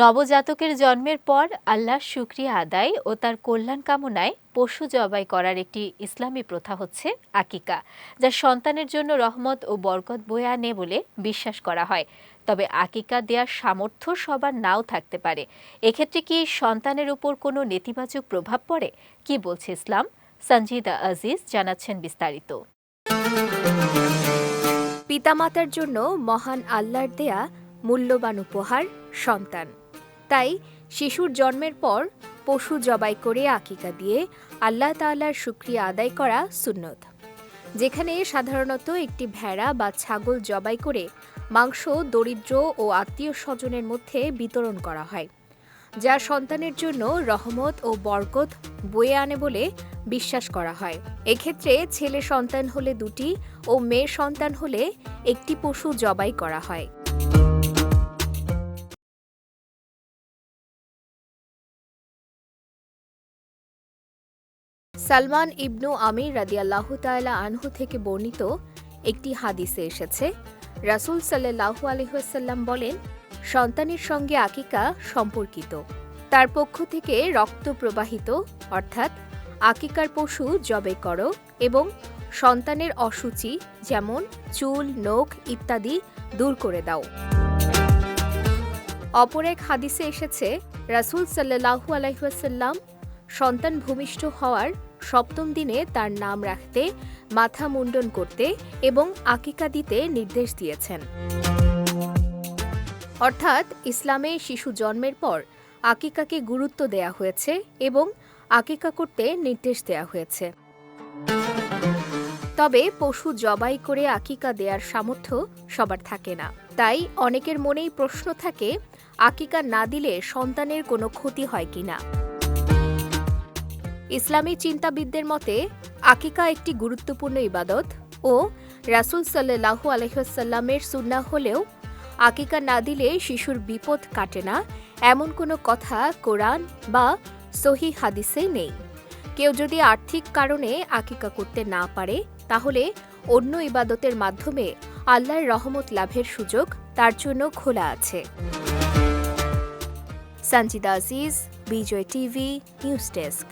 নবজাতকের জন্মের পর আল্লাহ শুক্রিয়া আদায় ও তার কল্যাণ কামনায় পশু জবাই করার একটি ইসলামী প্রথা হচ্ছে আকিকা, যা সন্তানের জন্য রহমত ও বরকত বয়ে আনে বলে বিশ্বাস করা হয়। তবে আকিকা দেওয়ার সামর্থ্য সবার নাও থাকতে পারে। এক্ষেত্রে কি সন্তানের উপর কোনো নেতিবাচক প্রভাব পড়ে? কি বলছে ইসলাম? সঞ্জিদা আজিজ জানাচ্ছেন বিস্তারিত। পিতামাতার জন্য মহান আল্লাহর দেয়া মূল্যবান উপহার সন্তান। তাই শিশুর জন্মের পর পশু জবাই করে আকিকা দিয়ে আল্লাহ তাআলার শুক্রিয়া আদায় করা সুন্নত, যেখানে সাধারণত একটি ভেড়া বা ছাগল জবাই করে মাংস, দরিদ্র ও আত্মীয় স্বজনের মধ্যে বিতরণ করা হয়, যা সন্তানের জন্য রহমত ও বরকত বয়ে আনে বলে বিশ্বাস করা হয়। এক্ষেত্রে ছেলে সন্তান হলে দুটি ও মেয়ে সন্তান হলে একটি পশু জবাই করা হয়। সালমান ইবনু আমির রাদিয়াল্লাহু তাআলা আনহু থেকে বর্ণিত একটি হাদিসে এসেছে, রাসূল সাল্লাল্লাহু আলাইহি বলেন, সন্তানের সঙ্গে আকিকা সম্পর্কিত। তার পক্ষ থেকে রক্ত প্রবাহিত, অর্থাৎ আকিকার পশু জবে করো এবং সন্তানের অসুচি যেমন চুল, নখ ইত্যাদি দূর করে দাও। অপর এক হাদিসে এসেছে, রাসূল সাল্লাহু আলাইসাল্লাম সন্তান ভূমিষ্ঠ হওয়ার সপ্তম দিনে তার নাম রাখতে, মাথা মুন্ডন করতে এবং আকিকা দিতে নির্দেশ দিয়েছেন। অর্থাৎ ইসলামে শিশু জন্মের পর আকিকাকে গুরুত্ব দেয়া হয়েছে এবং আকিকা করতে নির্দেশ দেয়া হয়েছে। তবে পশু জবাই করে আকিকা দেওয়ার সামর্থ্য সবার থাকে না। তাই অনেকের মনেই প্রশ্ন থাকে, আকিকা না দিলে সন্তানের কোনো ক্ষতি হয় কিনা? ইসলামী চিন্তাবিদদের মতে, আকিকা একটি গুরুত্বপূর্ণ ইবাদত ও রাসুল সাল্লাহু আলহ্লামের সুন্না হলেও আকিকা না দিলে শিশুর বিপদ কাটে না, এমন কোনো কথা কোরআন বা সহি হাদিসে নেই। কেউ যদি আর্থিক কারণে আকিকা করতে না পারে, তাহলে অন্য ইবাদতের মাধ্যমে আল্লাহর রহমত লাভের সুযোগ তার জন্য খোলা আছে। Sanjida Aziz BJ TV News Desk.